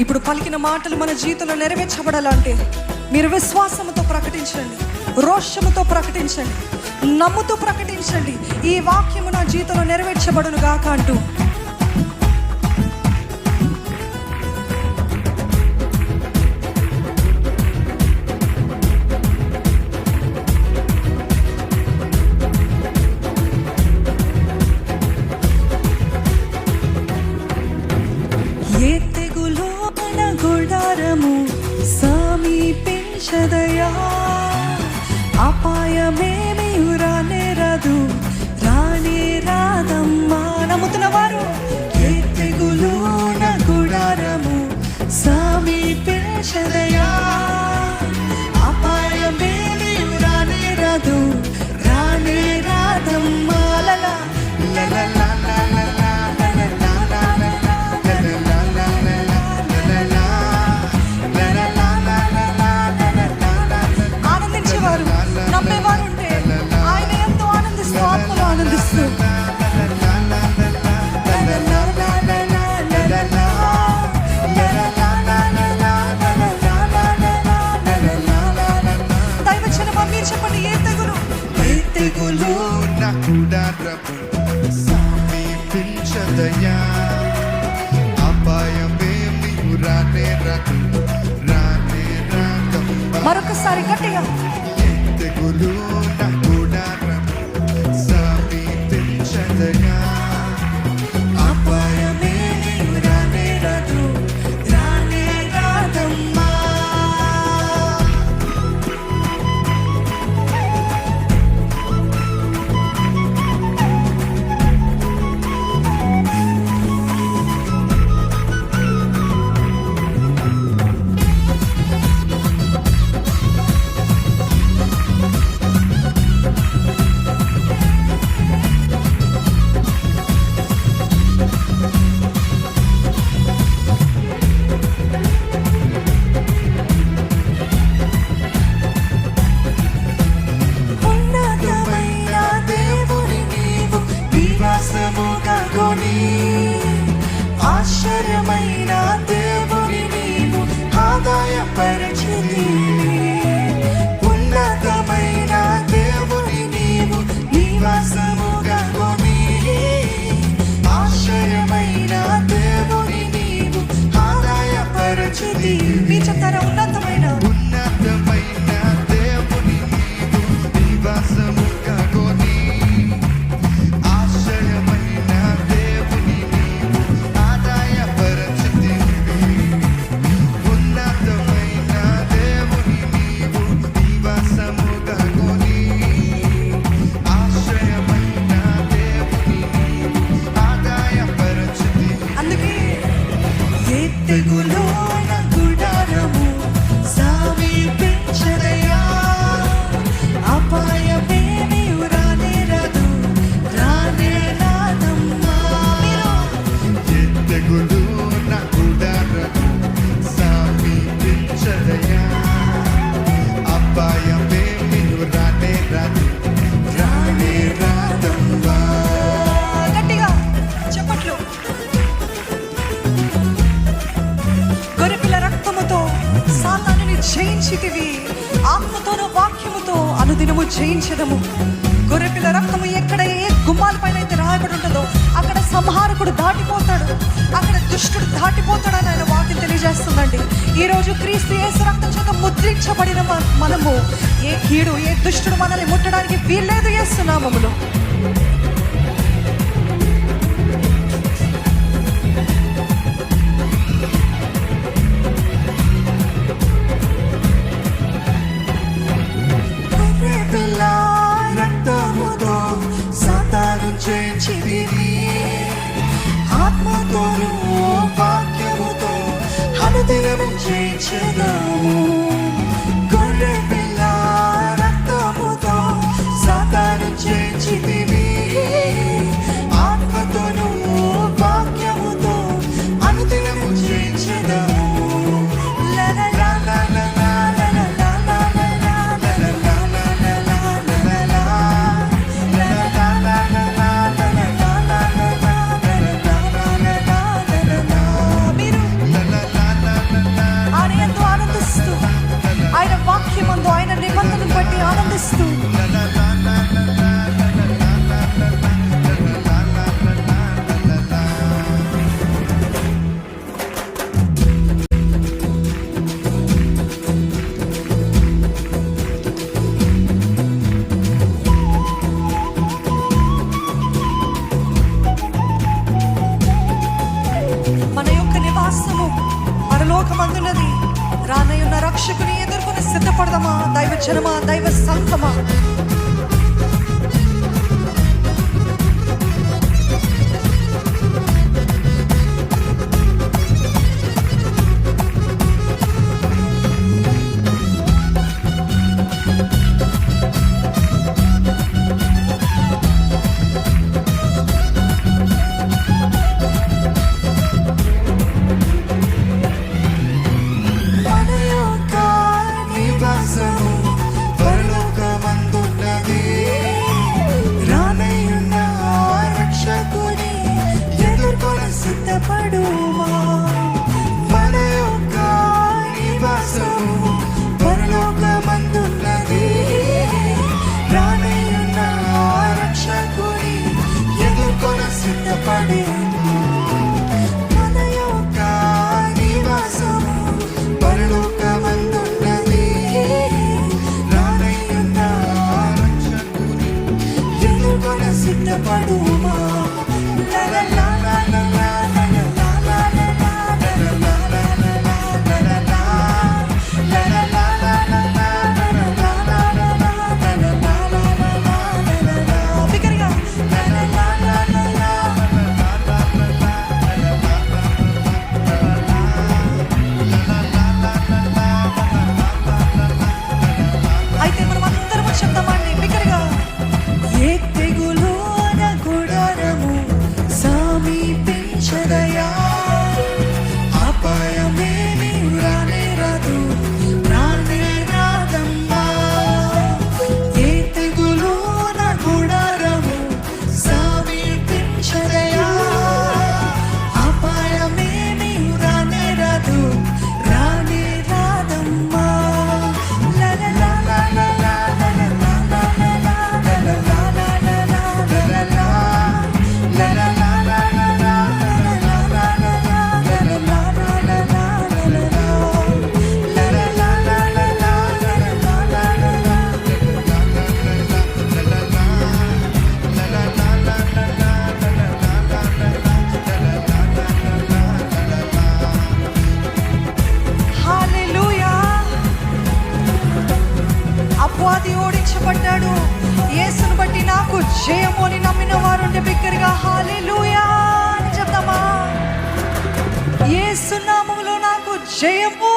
ఇప్పుడు పలికిన మాటలు మన జీవితంలో నెరవేర్చబడాలంటే మీరు విశ్వాసముతో ప్రకటించండి రోషముతో ప్రకటించండి నమ్ముతూ ప్రకటించండి. ఈ వాక్యము నా జీవితంలో నెరవేర్చబడును కాక అంటూ me. మరొకసారి గట్టిగా. తెగులు చేసేవి ఆత్మతోనూ వాక్యముతో అనుదినము జయించడము గొర్రెపిల్ల రక్తము ఎక్కడ ఏ గుమ్మాల పైన అయితే రాయబడి ఉంటుందో అక్కడ సంహారకుడు దాటిపోతాడు. అక్కడ దుష్టుడు దాటిపోతాడని ఆయన వాక్యం తెలియజేస్తుందండి. ఈ రోజు క్రీస్తు ఏసు రక్తం చేత ముద్రించబడిన మనము. ఏ కీడు ఏ దుష్టుడు మనల్ని ముట్టడానికి వీల్లేదు ఏసునామములో 내가 못 지치다오 మందున్నది రానయ్యున్న రక్షకుని ఎదుర్కొని సిద్ధపడదమా? దైవ జనమా దైవ సంఘమా 我 రక్షించబడ్డాడు యేసును బట్టి నాకు జయము అని నమ్మిన వారుండే బిగ్గరగా హాలే లూయా అని చెప్తామా ఏసునామంలో నాకు జయము.